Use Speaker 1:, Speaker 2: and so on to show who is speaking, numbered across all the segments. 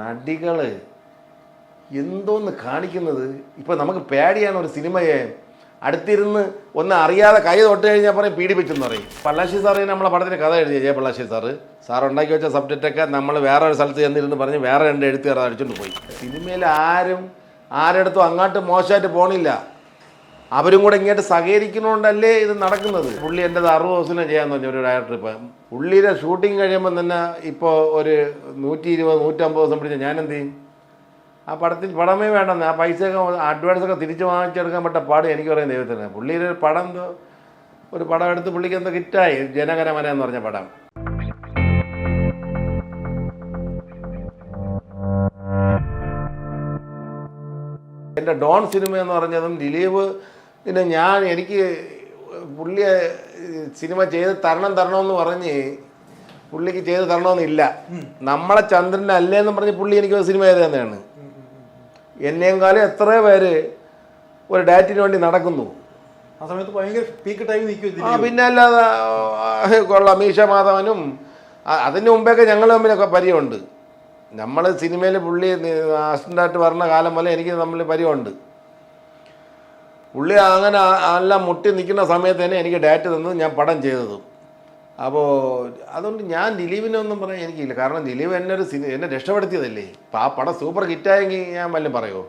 Speaker 1: നടികൾ എന്തോന്ന് കാണിക്കുന്നത്? ഇപ്പൊ നമുക്ക് പേടിയാണ് ഒരു സിനിമയെ അടുത്തിരുന്ന് ഒന്ന് അറിയാതെ കൈ തൊട്ട് കഴിഞ്ഞാൽ പറയും പീഡിപ്പിച്ചെന്ന് പറയും. പള്ളാശി സാറ് നമ്മളെ പടത്തിന് കഥ എഴുതിയ ജയ പള്ളാശി സാറ് സാർ ഉണ്ടാക്കി വെച്ച സബ്ജക്റ്റൊക്കെ നമ്മൾ വേറെ ഒരു സ്ഥലത്ത് ചെന്നിരുന്ന് പറഞ്ഞ് വേറെ രണ്ട് എഴുത്തുകാർ അടിച്ചുകൊണ്ട് പോയി. സിനിമയിൽ ആരും ആരെടുത്തും അങ്ങോട്ട് മോശമായിട്ട് പോണില്ല. അവരും കൂടെ ഇങ്ങോട്ട് സഹകരിക്കുന്നതുകൊണ്ടല്ലേ ഇത് നടക്കുന്നത്? പുള്ളി എന്റെ അറുപത് ദിവസം ചെയ്യാന്ന് പറഞ്ഞു ഒരു ഡയറക്ടർ ഇപ്പം പുള്ളിയുടെ ഷൂട്ടിങ് കഴിയുമ്പോൾ തന്നെ ഇപ്പോൾ ഒരു നൂറ്റി ഇരുപത് നൂറ്റമ്പത് ദിവസം പിടിച്ച ഞാൻ എന്ത് ചെയ്യും? ആ പടത്തിൽ പടമേ വേണ്ടെന്ന് ആ പൈസയൊക്കെ അഡ്വാൻസ് ഒക്കെ തിരിച്ച് വാങ്ങിച്ചെടുക്കാൻ പറ്റ പാട് എനിക്ക് പറയും ദൈവത്തിന് പുള്ളിയുടെ ഒരു പടം ഒരു പടം എടുത്ത് പുള്ളിക്ക് എന്തോ കിറ്റായി ജനഗണമന എന്ന് പറഞ്ഞ പടം. എന്റെ ഡോൺ സിനിമ എന്ന് പറഞ്ഞതും ദിലീപ് പിന്നെ ഞാൻ എനിക്ക് പുള്ളിയെ സിനിമ ചെയ്ത് തരണം തരണമെന്ന് പറഞ്ഞ് പുള്ളിക്ക് ചെയ്ത് തരണമെന്നില്ല. നമ്മളെ ചന്ദ്രനല്ലേ എന്ന് പറഞ്ഞ് പുള്ളി എനിക്ക് ഒരു സിനിമ ചെയ്ത് തന്നെയാണ്. എന്നെയും കാലം എത്ര പേര് ഒരു ഡാറ്റിന് വേണ്ടി നടക്കുന്നു.
Speaker 2: ആ സമയത്ത് ഭയങ്കര പീക്ക് ടൈം നിൽക്കും
Speaker 1: ആ പിന്നെ അല്ലാതെ കൊള്ളാം. മീശ മാധവനും അതിന് മുമ്പേക്ക് ഞങ്ങൾ തമ്മിലൊക്കെ പരിചയമുണ്ട്. നമ്മൾ സിനിമയിൽ പുള്ളി അസിസ്റ്റന്റായിട്ട് വരുന്ന കാലം പോലെ എനിക്ക് തമ്മിൽ പരിചയമുണ്ട്. പുള്ളി അങ്ങനെ എല്ലാം മുട്ടി നിൽക്കുന്ന സമയത്ത് തന്നെ എനിക്ക് ഡാറ്റ് തന്നത് ഞാൻ പടം ചെയ്തതും. അപ്പോൾ അതുകൊണ്ട് ഞാൻ ദിലീപിനൊന്നും പറയാൻ എനിക്കില്ല. കാരണം ദിലീപ് എന്നെ ഒരു സിനി എന്നെ രക്ഷപ്പെടുത്തിയതല്ലേ? അപ്പോൾ ആ പടം സൂപ്പർ ഹിറ്റായെങ്കിൽ ഞാൻ വല്ലതും പറയുമോ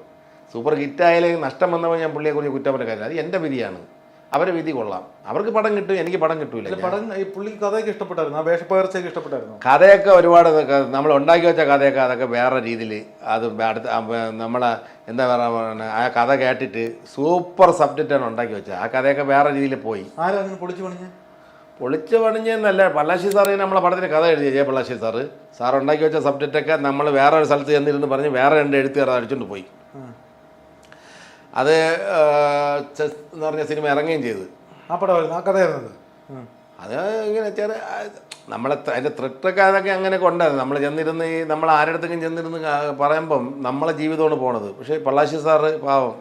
Speaker 1: സൂപ്പർ ഹിറ്റായാലും നഷ്ടം വന്നപ്പോൾ ഞാൻ പുള്ളിയെക്കുറിച്ച് കുറ്റം പറഞ്ഞ കാര്യം. അത് എന്റെ വിധിയാണ്. അവരെ വിധി കൊള്ളാം. അവർക്ക് പടം കിട്ടും എനിക്ക് പടം കിട്ടൂല
Speaker 2: പടം ഈ പുള്ളിക്ക് കഥയൊക്കെ ഇഷ്ടപ്പെട്ടായിരുന്നു. ആ വേഷപ്പകർച്ചയൊക്കെ ഇഷ്ടപ്പെട്ടായിരുന്നു.
Speaker 1: കഥയൊക്കെ ഒരുപാട് നമ്മൾ ഉണ്ടാക്കി വെച്ച കഥയൊക്കെ അതൊക്കെ വേറെ രീതിയിൽ അത് അടുത്ത നമ്മളെ എന്താ പറയുക ആ കഥ കേട്ടിട്ട് സൂപ്പർ സബ്ജക്റ്റ് ആണ് ഉണ്ടാക്കി വെച്ചത്. ആ കഥയൊക്കെ വേറെ രീതിയിൽ പോയി.
Speaker 2: ആരാണ് പൊളിച്ചു പണിഞ്ഞ്?
Speaker 1: പൊളിച്ചു പണിഞ്ഞെന്നല്ല പള്ളാശി സാറ് നമ്മളെ പടത്തിന് കഥ എഴുതിയ ജയ പള്ളാശി സാറ്. സാർ ഉണ്ടാക്കി വെച്ച സബ്ജക്റ്റൊക്കെ നമ്മൾ വേറെ ഒരു സ്ഥലത്ത് ചെന്നിരുന്ന് പറഞ്ഞ് വേറെ രണ്ട് എഴുത്തുകാർ അടിച്ചുകൊണ്ട് പോയി. അത് ചെസ് എന്ന് പറഞ്ഞ സിനിമ ഇറങ്ങുകയും ചെയ്തു.
Speaker 2: ആ പടമായിരുന്നു ആ കഥയായിരുന്നത്
Speaker 1: അത്. ഇങ്ങനെ ചെറിയ നമ്മളെ അതിന്റെ ത്രിട്ടൊക്കെ അതൊക്കെ അങ്ങനെ ഉണ്ടായിരുന്നു നമ്മൾ ചെന്നിരുന്ന് ഈ നമ്മൾ ആരുടെടുത്തെങ്കിലും ചെന്നിരുന്ന് പറയുമ്പം നമ്മളെ ജീവിതമാണ് പോണത്. പക്ഷേ പള്ളാശി സാറ് പാവം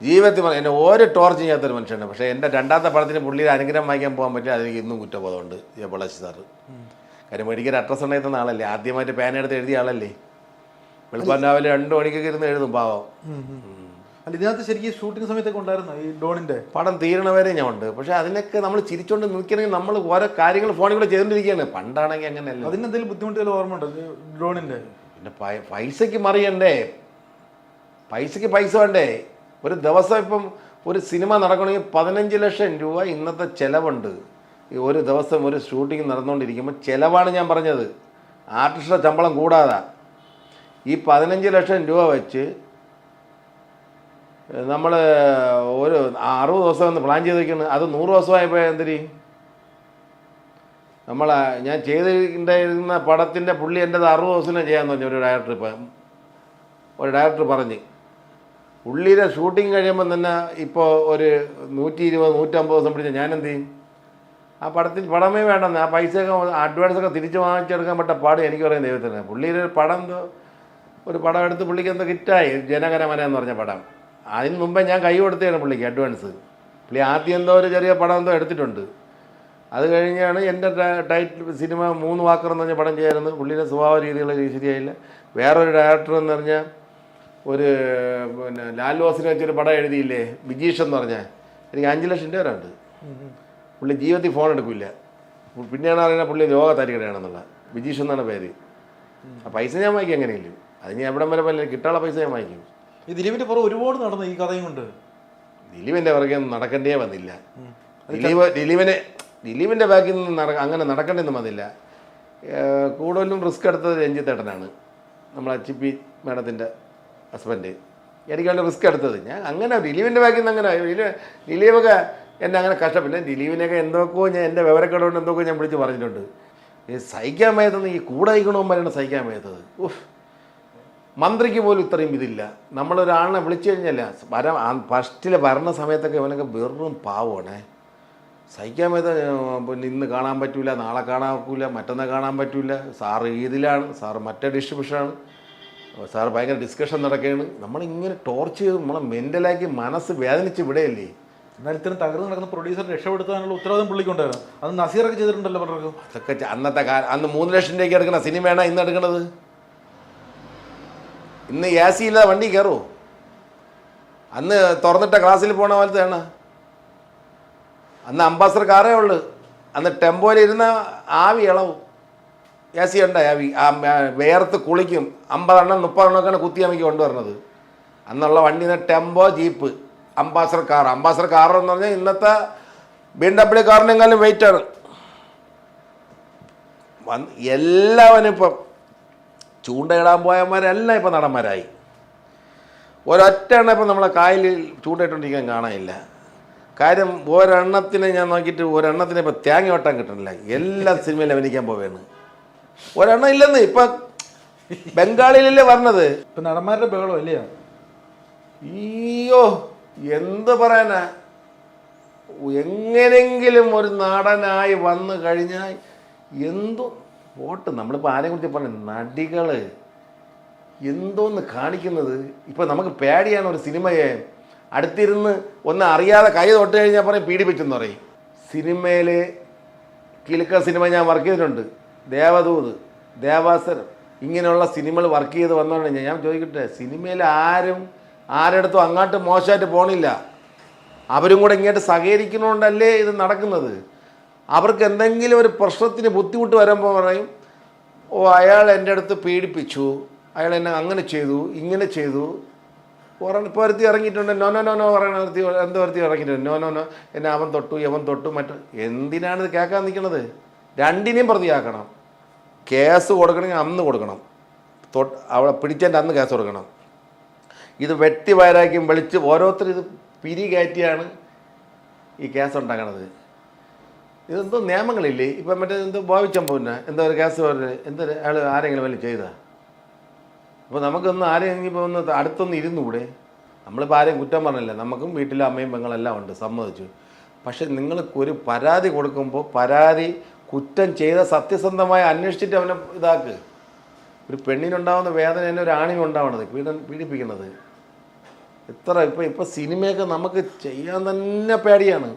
Speaker 1: ജീവിതത്തിൽ പറഞ്ഞു എന്നെ ഒരു ടോർച്ച് ചെയ്യാത്തൊരു മനുഷ്യനാണ്. പക്ഷേ എന്റെ രണ്ടാമത്തെ പടത്തിന് പുള്ളിയിൽ അനുഗ്രഹം വാങ്ങിക്കാൻ പോകാൻ പറ്റില്ല. അതെനിക്ക് ഇന്നും കുറ്റബോധമുണ്ട് ഈ പള്ളാശി സാറ്. കാര്യം മെഡിക്കൽ അഡ്രസ്സ് ഉണ്ടായിരുന്ന ആളല്ലേ. ആദ്യമായിട്ട് പേനെടുത്ത് എഴുതിയ ആളല്ലേ. വെളുപ്പാൻ രാവിലെ രണ്ട് മണിക്കൊക്കെ ഇരുന്ന് എഴുതും പാവം.
Speaker 2: അല്ല ഇതിനകത്ത് ശരിക്കും ഷൂട്ടിംഗ് സമയത്തൊക്കെ ഉണ്ടായിരുന്നു? ഈ ഡോണിന്റെ?
Speaker 1: പടം തീരണവരെ ഞാൻ ഉണ്ട്. പക്ഷെ അതിനൊക്കെ നമ്മൾ ചിരിച്ചോണ്ട് നിൽക്കണമെങ്കിൽ നമ്മൾ ഓരോ കാര്യങ്ങൾ ഫോണിൽ കൂടെ ചെയ്തുകൊണ്ടിരിക്കുകയാണ്. പണ്ടാണെങ്കിൽ അങ്ങനെയല്ല.
Speaker 2: അതിന് എന്തെങ്കിലും ബുദ്ധിമുട്ടുകൾ ഓർമ്മ ഉണ്ടോ? ഡ്രോണിന്റെ
Speaker 1: പിന്നെ പൈസക്ക് പൈസയ്ക്ക് മറിയണ്ടേ? പൈസയ്ക്ക് പൈസ വേണ്ടേ? ഒരു ദിവസം ഇപ്പം ഒരു സിനിമ നടക്കണമെങ്കിൽ പതിനഞ്ച് ലക്ഷം രൂപ ഇന്നത്തെ ചിലവുണ്ട്. ഈ ഒരു ദിവസം ഒരു ഷൂട്ടിംഗ് നടന്നുകൊണ്ടിരിക്കുമ്പോൾ ചിലവാണ് ഞാൻ പറഞ്ഞത്. ആർട്ടിസ്റ്റുടെ ശമ്പളം കൂടാതെ. ഈ പതിനഞ്ച് ലക്ഷം രൂപ വെച്ച് നമ്മൾ ഒരു അറുപത് ദിവസം പ്ലാൻ ചെയ്ത് വെക്കുന്നത് അത് നൂറ് ദിവസമായപ്പോൾ എന്തിരി? നമ്മൾ ഞാൻ ചെയ്തിട്ടുണ്ടായിരുന്ന പടത്തിന്റെ പുള്ളി എന്റെത് അറുപത് ദിവസം ചെയ്യാമെന്ന് പറഞ്ഞു ഒരു ഡയറക്ടർ ഇപ്പം. ഒരു ഡയറക്ടർ പറഞ്ഞ്. പുള്ളിയുടെ ഷൂട്ടിങ് കഴിയുമ്പം തന്നെ ഇപ്പോൾ ഒരു നൂറ്റി ഇരുപത് നൂറ്റമ്പത് ദിവസം പിടിച്ച ഞാനെന്ത് ചെയ്യും? ആ പടത്തിൽ പടമേ വേണ്ടെന്ന്. ആ പൈസയൊക്കെ അഡ്വാൻസ് ഒക്കെ തിരിച്ച് വാങ്ങിച്ചെടുക്കാൻ പറ്റ പാട് എനിക്ക് പറയാൻ ദൈവത്തിന്. പുള്ളിയുടെ ഒരു പടം ഒരു പടം എടുത്ത് പുള്ളിക്ക് എന്തോ ഹിറ്റായി ജനഗണമന എന്ന് പറഞ്ഞ പടം. അതിന് മുമ്പേ ഞാൻ കൈ കൊടുത്തതാണ് പുള്ളിക്ക് അഡ്വാൻസ് പുള്ളി ആദ്യം എന്തോ ഒരു ചെറിയ പടം എന്തോ എടുത്തിട്ടുണ്ട്. അത് കഴിഞ്ഞാണ് എന്റെ ടൈറ്റിൽ സിനിമ മൂന്ന് വാക്കർ എന്ന് പറഞ്ഞ പടം ചെയ്യായിരുന്നു പുള്ളിയുടെ സ്വഭാവ രീതികൾ ശരിയായില്ല. വേറൊരു ഡയറക്ടർ എന്ന് പറഞ്ഞാൽ ഒരു പിന്നെ ലാൽ വാസിനെ വെച്ചൊരു പടം എഴുതിയില്ലേ? ബിജീഷ് എന്ന് പറഞ്ഞാൽ എനിക്ക് അഞ്ച് ലക്ഷം രൂപ ഉണ്ട് പുള്ളി ജീവിതത്തിൽ ഫോൺ എടുക്കില്ല. പിന്നെയാണ് അറിയുന്നത് പുള്ളി രോഗ തരികടയാണെന്നുള്ള ബിജീഷ് എന്നാണ് പേര്. ആ പൈസ ഞാൻ വാങ്ങിക്കും എങ്ങനെയില്ല അത് ഞാൻ എവിടം വരെ പോലെ കിട്ടാനുള്ള പൈസ ഞാൻ വാങ്ങിക്കും.
Speaker 2: ഈ ദിലീപിന്റെ പുറം ഒരുപാട് നടന്ന ഈ കഥയും കൊണ്ട്.
Speaker 1: ദിലീപിന്റെ പുറകെ നടക്കേണ്ടേ വന്നില്ല. ദിലീപ് ദിലീപിനെ ദിലീപിന്റെ ബാക്കിൽ നിന്ന് നട അങ്ങനെ നടക്കേണ്ടെന്നും വന്നില്ല. കൂടുതലും റിസ്ക് എടുത്തത് രഞ്ജിത്തേട്ടനാണ് നമ്മളെ ചിപ്പി മാഡത്തിന്റെ ഹസ്ബൻഡ് എനിക്ക് വേണ്ടി റിസ്ക് എടുത്തത്. ഞാൻ അങ്ങനെ ദിലീപിന്റെ ബാക്കിൽ നിന്ന് അങ്ങനെ ദിലീപ് ദിലീപൊക്കെ എന്നെ അങ്ങനെ കഷ്ടപ്പില്ല ദിലീപിനെയൊക്കെ എന്തൊക്കെയോ ഞാൻ എന്റെ വിവരക്കേടുകൊണ്ട് എന്തൊക്കെയോ ഞാൻ വിളിച്ച് പറഞ്ഞിട്ടുണ്ട്. ഈ സഹിക്കാൻ വയ്യാത്തത് ഈ കൂടെ അയക്കണമെന്നാണ് സഹിക്കാൻ വയ്യാത്തത്. ഉഫ്. മന്ത്രിക്ക് പോലും ഇത്രയും ഇതില്ല. നമ്മളൊരാളിനെ വിളിച്ചു കഴിഞ്ഞല്ല വര ഫസ്റ്റിലെ ഭരണ സമയത്തൊക്കെ ഇവനൊക്കെ വെറും പാവമാണേ. സഹിക്കാൻ പറ്റ പിന്നെ ഇന്ന് കാണാൻ പറ്റില്ല നാളെ കാണാൻ പറ്റില്ല മറ്റന്നാൾ കാണാൻ പറ്റില്ല സാറ് ഇതിലാണ് സാറ് മറ്റേ ഡിസ്ട്രിബ്യൂഷനാണ്. സാറ് ഭയങ്കര ഡിസ്കഷൻ നടക്കുകയാണ്. നമ്മളിങ്ങനെ ടോർച്ച് ചെയ്ത് നമ്മളെ മെന്റലാക്കി മനസ്സ് വേദനിച്ച് വിടയല്ലേ.
Speaker 2: എന്നാൽ ഇത്തരം തകർന്ന് നടക്കുന്ന പ്രൊഡ്യൂസർ രക്ഷപ്പെടുത്താനുള്ള ഉത്തരവാദിത്വം പുള്ളിക്കുണ്ടായിരുന്നു അത് നസീറൊക്കെ ചെയ്തിട്ടുണ്ടല്ലോ പലർക്കും.
Speaker 1: അതൊക്കെ അന്നത്തെ കാലം അന്ന് മൂന്ന് ലക്ഷം രൂപയ്ക്ക് എടുക്കുന്ന സിനിമയാണ് ഇന്ന് എടുക്കണത് ഇന്ന് എ സി ഇല്ലാതെ വണ്ടി കയറുമോ അന്ന് തുറന്നിട്ട ക്ലാസ്സിൽ പോണ പോലത്തെയാണ് അന്ന് അംബാസഡർ കാറേ ഉള്ളു. അന്ന് ടെമ്പോയിൽ ഇരുന്ന ആവി ഇളവും. എ സി ഉണ്ട് ആവി വേർത്ത് കുളിക്കും. അമ്പതെണ്ണം മുപ്പതെണ്ണമൊക്കെയാണ് കുത്തിയമ്മയ്ക്ക് കൊണ്ടുവരണത് അന്നുള്ള വണ്ടി tempo jeep. Ambassador car. Ambassador car എന്ന് പറഞ്ഞാൽ ഇന്നത്തെ ബി ഡബ്ല്യു കാറിനെങ്കിലും വെയിറ്റാണ് വന്ന് എല്ലാവരും ഇപ്പം ചൂണ്ടയിടാൻ പോയവന്മാരെല്ലാം ഇപ്പം നടന്മാരായി. ഒരൊറ്റ എണ്ണ ഇപ്പം നമ്മളെ കായലിൽ ചൂണ്ടയിട്ടുണ്ടിരിക്കാൻ കാണാനില്ല. കാര്യം ഒരെണ്ണത്തിന് ഞാൻ നോക്കിയിട്ട് ഒരെണ്ണത്തിന് ഇപ്പം തേങ്ങ വെട്ടാൻ കിട്ടണില്ല എല്ലാ സിനിമയിലും അഭിനയിക്കാൻ പോവുകയാണ് ഒരെണ്ണം ഇല്ലെന്ന് ഇപ്പം ബംഗാളിലല്ലേ പറഞ്ഞത്.
Speaker 2: ഇപ്പം നടന്മാരുടെ ബഹളം അല്ലേ?
Speaker 1: അയ്യോ എന്ത് പറയാനാ? എങ്ങനെങ്കിലും ഒരു നാടനായി വന്നു കഴിഞ്ഞാൽ എന്തോ വോട്ട് നമ്മളിപ്പോൾ ആരെ കുറിച്ച് പറഞ്ഞു നടികൾ എന്തോന്ന് കാണിക്കുന്നത്? ഇപ്പം നമുക്ക് പേടിയാണ് ഒരു സിനിമയെ അടുത്തിരുന്ന് ഒന്ന് അറിയാതെ കൈ തൊട്ട് കഴിഞ്ഞാൽ പറയും പീഡിപ്പിച്ചെന്ന് പറയും. സിനിമയിൽ കിലുക്ക സിനിമ ഞാൻ വർക്ക് ചെയ്തിട്ടുണ്ട്. ദേവദൂത് ദേവാസർ ഇങ്ങനെയുള്ള സിനിമകൾ വർക്ക് ചെയ്ത് വന്നോണ്ട് ഞാൻ ചോദിക്കട്ടെ സിനിമയിൽ ആരും ആരെടുത്തും അങ്ങോട്ട് മോശമായിട്ട് പോണില്ല. അവരും കൂടെ ഇങ്ങോട്ട് സഹകരിക്കണോണ്ടല്ലേ ഇത് നടക്കുന്നത്? അവർക്ക് എന്തെങ്കിലും ഒരു പ്രശ്നത്തിന് ബുദ്ധിമുട്ട് വരുമ്പോൾ പറയും ഓ അയാൾ എന്റെ അടുത്ത് പീഡിപ്പിച്ചു അയാൾ എന്നെ അങ്ങനെ ചെയ്തു ഇങ്ങനെ ചെയ്തു. ഒരെണ്ണം ഇപ്പോൾ ഇറങ്ങിയിട്ടുണ്ട്. നോ നോ നോ നോ പറയണ ഒരുത്തി എന്തോ ഒരുത്തി ഇറങ്ങിയിട്ടുണ്ട്. നോ നോ നോ എന്നെ അവൻ തൊട്ടു യവൻ തൊട്ടു മറ്റു. എന്തിനാണ് ഇത് കേൾക്കാൻ നിൽക്കുന്നത്? രണ്ടിനെയും പ്രതിയാക്കണം. കേസ് കൊടുക്കണമെങ്കിൽ അന്ന് കൊടുക്കണം. തൊട്ട് അവളെ പിടിച്ചതിന്റെ അന്ന് കേസ് കൊടുക്കണം. ഇത് വെട്ടി വയറാക്കിയും വിളിച്ച് ഓരോരുത്തർ ഇത് പിരി കയറ്റിയാണ് ഈ കേസ് ഉണ്ടാക്കണത്. ഇതെന്തോ നിയമങ്ങളില്ലേ? ഇപ്പം മറ്റേ എന്തോ ബോവിച്ചമ്പൂന്നെ എന്തോ ഒരു കേസ് പറഞ്ഞ് എന്തോ അയാൾ ആരെങ്കിലും വല്ല ചെയ്താ? അപ്പോൾ നമുക്കൊന്ന് ആരെങ്കിലും ഇപ്പോൾ ഒന്ന് അടുത്തൊന്ന് ഇരുന്നൂടെ? നമ്മളിപ്പോൾ ആരെയും കുറ്റം പറഞ്ഞില്ല. നമുക്കും വീട്ടിലെ അമ്മയും പെങ്ങളെല്ലാം ഉണ്ട് സമ്മതിച്ചു. പക്ഷെ നിങ്ങൾക്ക് ഒരു പരാതി കൊടുക്കുമ്പോൾ പരാതി കുറ്റം ചെയ്ത സത്യസന്ധമായി അന്വേഷിച്ചിട്ട് അവനെ ഇതാക്ക്. ഒരു പെണ്ണിനുണ്ടാവുന്ന വേദന തന്നെ ഒരു ആണിനുണ്ടാവണത് പീഡ പീഡിപ്പിക്കുന്നത് എത്ര ഇപ്പം ഇപ്പം സിനിമയൊക്കെ നമുക്ക് ചെയ്യാൻ തന്നെ പേടിയാണ്.